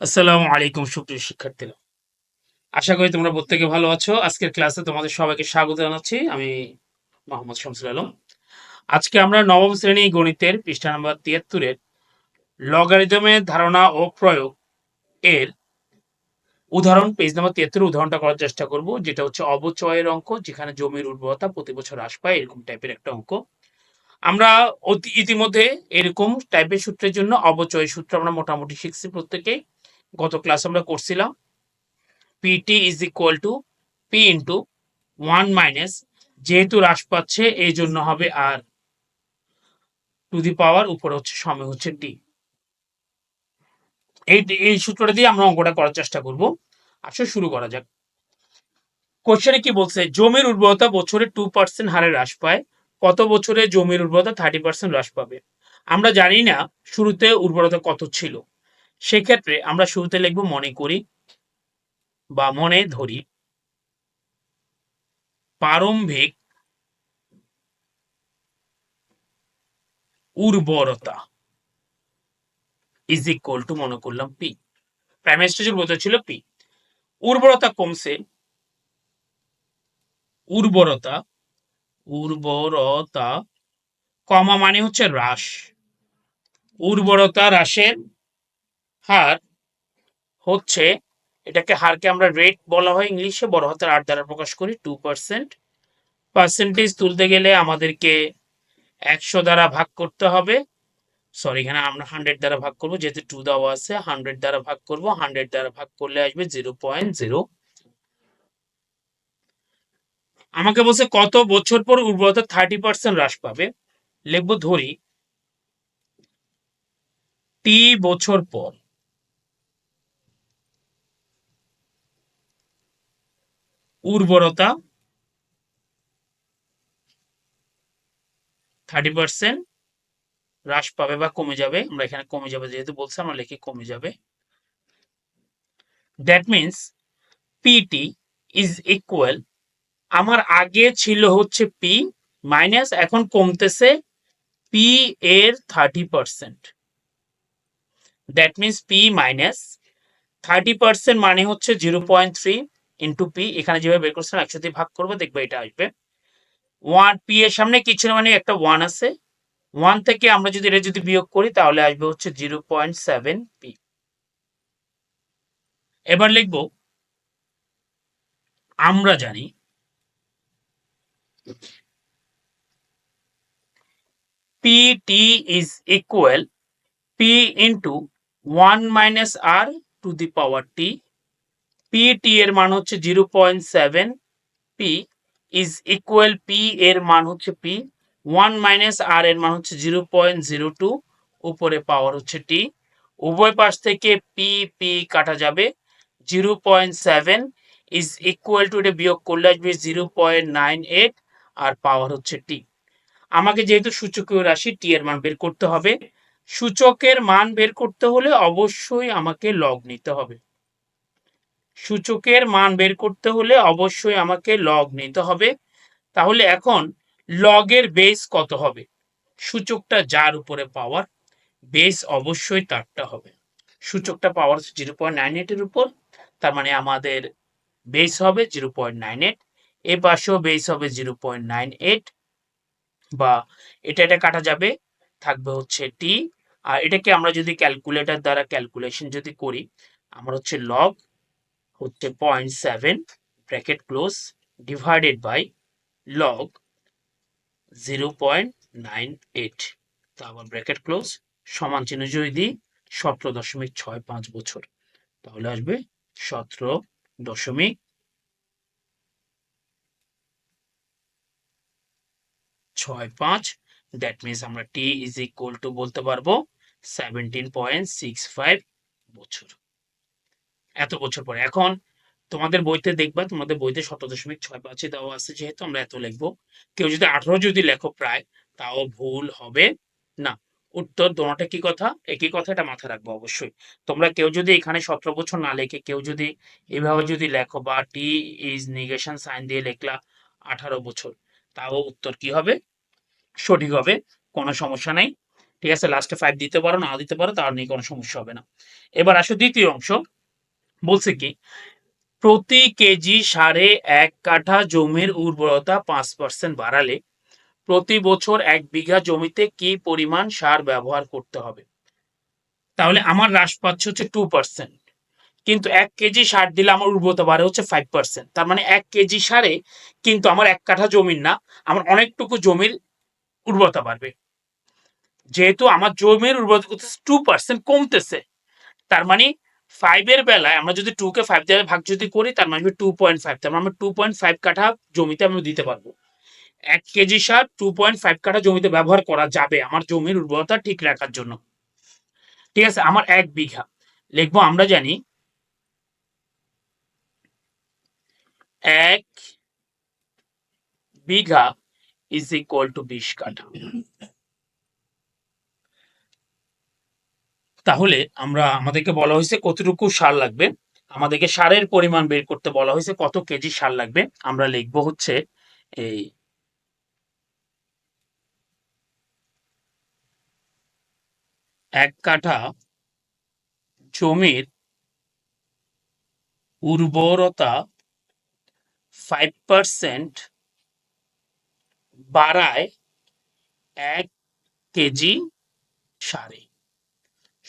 আসসালামু আলাইকুম সুপ্রিয় শিক্ষার্থীরা। আশা করি তোমরা প্রত্যেকে ভালো আছো। আজকের ক্লাসে তোমাদের সবাইকে স্বাগত জানাচ্ছি। আমি মোহাম্মদ শামসুল আলম। আজকে আমরা নবম শ্রেণি গণিতের পৃষ্ঠা নাম্বার তিয়াত্তরের লগারিদমের ধারণা ও প্রয়োগ এর উদাহরণ পেজ নাম্বার তিয়াত্তর উদাহরণটা করার চেষ্টা করব, যেটা হচ্ছে অবচয়ের অঙ্ক, যেখানে জমির উর্বরতা প্রতি বছর হ্রাস পায়, এরকম টাইপের একটা অঙ্ক। আমরা ইতিমধ্যে এরকম টাইপের সূত্রের জন্য অবচয় সূত্র আমরা মোটামুটি শিখছি প্রত্যেকেই। গত ক্লাস আমরা করছিলাম PT is equal to P into one minus যেহেতু হ্রাস পাচ্ছে, এই জন্য হবে আর টু দি পাওয়ার উপরে হচ্ছে, সময় হচ্ছে টি এই এই সূত্রটা দিয়ে আমরা অঙ্কটা করার চেষ্টা করব। আসলে শুরু করা যাক। কোশ্চেনে কি বলছে? জমির উর্বরতা বছরে টু পার্সেন্ট হারে হ্রাস পায়। কত বছরে জমির উর্বরতা থার্টি পার্সেন্ট হ্রাস পাবে? আমরা জানি না, শুরুতে উর্বরতা কত ছিল। সেক্ষেত্রে আমরা শুরুতে লিখব মনে করি বা মনে ধরি প্রারম্ভিক উর্বরতা ইজ ইকুয়াল টু মনে করলাম পি প্রাইমারি স্টেজের ছিল পি উর্বরতা কমছে। উর্বরতা উর্বরতা, কমা মানে হচ্ছে হ্রাস। উর্বরতা হ্রাসের হার হচ্ছে, এটাকে হারকে আমরা রেট বলা হয় ইংলিশে, বড় হাতের আট দ্বারা প্রকাশ করি টু পার্সেন্ট পার্সেন্টেজ তুলতে গেলে আমাদেরকে একশো দ্বারা ভাগ করতে হবে। সরি এখানে আমরা হান্ড্রেড দ্বারা ভাগ করব, যেহেতু টু দেওয়া আছে হান্ড্রেড দ্বারা ভাগ করব হান্ড্রেড দ্বারা ভাগ করলে আসবে জিরো পয়েন্ট জিরো আমাকে বলছে কত বছর পর উর্বরতা থার্টি পার্সেন্ট হ্রাস পাবে? লিখব ধরি। টি বছর পর। উর্বরতা থার্টি পার্সেন্ট হ্রাস পাবে বা কমে যাবে। আমরা এখানে কমে যাবে যেহেতু বলছে, আমরা লিখি কমে যাবে। That means PT is equal আমার আগে ছিল হচ্ছে পি মাইনাস এখন কমতেছে পি এর thirty percent that means P minus thirty percent মানে হচ্ছে zero point three into P এখানে যেভাবে বের করছিলাম একসাথে ভাগ করব, দেখবে এটা আসবে। ওয়ান পি এর সামনে কিছু না মানে একটা ওয়ান আছে। ওয়ান থেকে আমরা যদি এটা যদি বিয়োগ করি, তাহলে আসবে হচ্ছে জিরো পয়েন্ট সেভেন পি এবার লিখব, আমরা জানি pt is equal p into 1 minus r to the power t pt এর মান হচ্ছে 0.7 p is equal p এর মান হচ্ছে p 1 minus r এর মান হচ্ছে 0.02 উপরে পাওয়ার হচ্ছে t, উভয় পাশ থেকে p p কাটা যাবে 0.7 is equal to এটা বিয়োগ করলে আসবে 0.98 আর পাওয়ার হচ্ছে t. আমাকে যেহেতু সূচকীয় রাশি টি এর মান বের করতে হবে, সূচকের মান বের করতে হলে অবশ্যই আমাকে লগ নিতে হবে। সূচকের মান বের করতে হলে অবশ্যই আমাকে লগ নিতে হবে। তাহলে এখন লগের বেস কত হবে? সূচকটা যার উপরে পাওয়ার বেস অবশ্যই তারটা হবে। সূচকটা পাওয়ার জিরো পয়েন্ট নাইন এইটের উপর, তার মানে আমাদের বেস হবে জিরো পয়েন্ট নাইন এইট এ পাশেও বেস হবে জিরো পয়েন্ট নাইন এইট বা এটা এটা কাটা যাবে, থাকবে হচ্ছে টি আর এটাকে আমরা যদি ক্যালকুলেটর দ্বারা ক্যালকুলেশন যদি করি, আমার হচ্ছে লগ হচ্ছে point seven bracket close divided by log zero point nine eight তা আবার ব্র্যাকেট ক্লোজ সমান চিহ্ন যদি দিই, সতেরো দশমিক ছয় পাঁচ বছর। তাহলে আসবে সতেরো দশমিক ছয় পাঁচ। দ্যাট মিনস আমরা টি ইজ ইকুয়াল টু বলতে পারব সেভেন্টিন পয়েন্ট সিক্স ফাইভ বছর। এত বছর পরে। এখন তোমাদের বইতে দেখবা, তোমাদের বইতে শত দশমিক ছয় পাঁচে দেওয়া আছে যেহেতু আমরা এত লিখব। কেউ যদি আঠারো যদি লেখো প্রায়, তাও ভুল হবে না। উত্তর দোনোটা কি কথা, একই কথা এটা মাথায় রাখব অবশ্যই। তোমরা কেউ যদি এখানে সতেরো বছর না লেখে, কেউ যদি এভাবে যদি লেখো বা টি ইজ নিগেশন সাইন দিয়ে লেখলা আঠারো বছর, তাও উত্তর কি হবে? সঠিক হবে, কোনো সমস্যা নেই। ঠিক আছে লাস্টে ফাইভ দিতে পারো, না দিতে পারো, তার নিয়ে কোনো সমস্যা হবে না। এবার আসো দ্বিতীয় অংশ। বলছে কি, প্রতি কেজি সারে এক কাঠা জমির উর্বরতা পাঁচ পার্সেন্ট বাড়ালে প্রতি বছর এক বিঘা জমিতে কি পরিমাণ সার ব্যবহার করতে হবে? তাহলে আমার হ্রাস পাচ্ছে হচ্ছে টু পার্সেন্ট কিন্তু এক কেজি সার দিলে আমার উর্বরতা বাড়ে হচ্ছে ফাইভ পার্সেন্ট তার মানে এক কেজি সারে কিন্তু আমার এক কাঠা জমির না, আমার অনেকটুকু জমির উর্বরতা বাড়বে। যেহেতু আমার জমির উর্বরতা টু পার্সেন্ট কমতেছে, তার মানে ফাইভের বেলায় আমরা যদি টু কে ফাইভ দিয়ে ভাগ যদি করি, তার মানে টু পয়েন্ট ফাইভ তার মানে টু পয়েন্ট ফাইভ কাঠা জমিতে আমি দিতে পারব। এক কেজি সার টু পয়েন্ট ফাইভ কাঠা জমিতে ব্যবহার করা যাবে আমার জমির উর্বরতা ঠিক রাখার জন্য। ঠিক আছে, আমার এক বিঘা। লিখব, আমরা জানি এক বিঘা ইজ ইকুয়াল টু বিশ কাঠা। তাহলে আমরা, আমাদেরকে বলা হয়েছে কতটুকু সার লাগবে। আমাদেরকে সারের পরিমাণ বের করতে বলা হয়েছে কত কেজি সার লাগবে। আমরা লিখব হচ্ছে এই এক কাঠা জমির উর্বরতা ফাইভ পার্সেন্ট বাড়ায় এক কেজি সারে।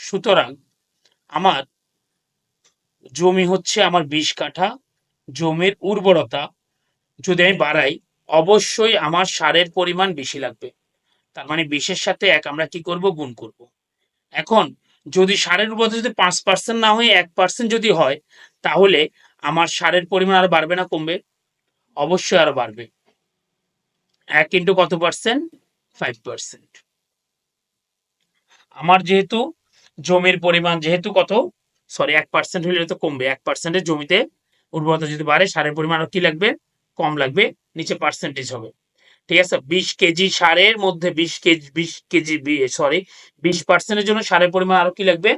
সুতরাং আমার জমি হচ্ছে আমার বিশ কাঠা, জমির উর্বরতা যদি আমি বাড়াই, অবশ্যই আমার সারের পরিমাণ বেশি লাগবে। তার মানে বিশের সাথে এক, আমরা কি করব? গুণ করব। এখন যদি সারের উর্বরতা যদি পাঁচ পার্সেন্ট না হয়ে এক পার্সেন্ট যদি হয়, তাহলে আমার সারের পরিমাণ আরও বাড়বে না, কমবে। অবশ্যই আরও বাড়বে। এক ইন্টু কত পার্সেন্ট ফাইভ পার্সেন্ট আমার যেহেতু জমির পরিমাণ যেহেতু কত? সরি এক পার্সেন্ট হলে তো কমবে। এক পার্সেন্টের জমিতে উর্বরতা যদি বাড়ে, সারের পরিমাণ কি লাগবে? কম লাগবে, নিচে পার্সেন্টেজ হবে। ঠিক আছে? বিশ কেজি সারের মধ্যে বিশ কেজি বিশ কেজি সরি বিশ পার্সেন্টের জন্য সারের পরিমাণ আরও কি লাগবে?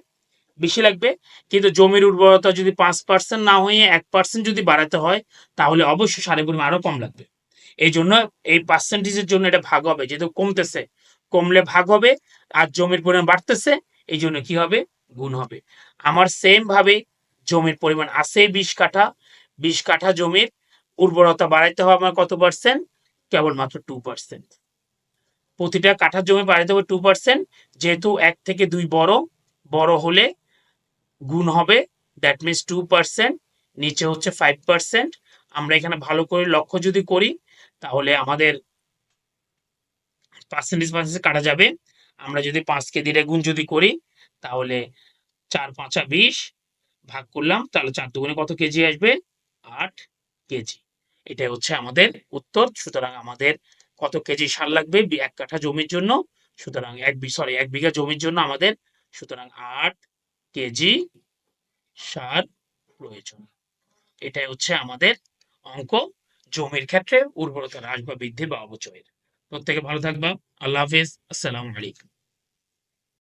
বেশি লাগবে। কিন্তু জমির উর্বরতা যদি পাঁচ পার্সেন্ট না হয়ে এক পার্সেন্ট যদি বাড়াতে হয়, তাহলে অবশ্যই সারের পরিমাণ আরও কম লাগবে। এই জন্য এই পার্সেন্টেজের জন্য এটা ভাগ হবে। যেহেতু কমতেছে, কমলে ভাগ হবে, আর জমির পরিমাণ বাড়তেছে এই জন্য কি হবে? গুণ হবে। আমার সেম ভাবে জমির পরিমাণ আছে বিশ কাঠা। বিশ কাঠা জমির উর্বরতা বাড়াইতে হবে আমার কত পার্সেন্ট কেবলমাত্র টু পার্সেন্ট প্রতিটা কাঠা জমি বাড়াইতে হবে টু পার্সেন্ট যেহেতু এক থেকে দুই বড়। বড় হলে গুণ হবে দ্যাট মিনস টু পার্সেন্ট নিচে হচ্ছে ফাইভ পার্সেন্ট আমরা এখানে ভালো করে লক্ষ্য যদি করি, তাহলে আমাদের পার্সেন্টেজ পার্সেন্টেজ কাটা যাবে। আমরা যদি পাঁচকে দিয়ে গুণ যদি করি, তাহলে চার, পাঁচা বিশ ভাগ করলাম, তাহলে চার দুগুণে কত কেজি আসবে? আট কেজি। এটাই হচ্ছে আমাদের উত্তর। সুতরাং আমাদের কত কেজি সার লাগবে? এক কাঠা জমির জন্য। সুতরাং এক সরি এক বিঘা জমির জন্য আমাদের, সুতরাং আট কেজি সার প্রয়োজন। এটাই হচ্ছে আমাদের অঙ্ক। জমির ক্ষেত্রে উর্বরতা হ্রাস বা বৃদ্ধি বা অবচয়ের প্রত্যেকে ভালো থাকবা। আল্লাহ হাফিজ। আসসালামু আলাইকুম।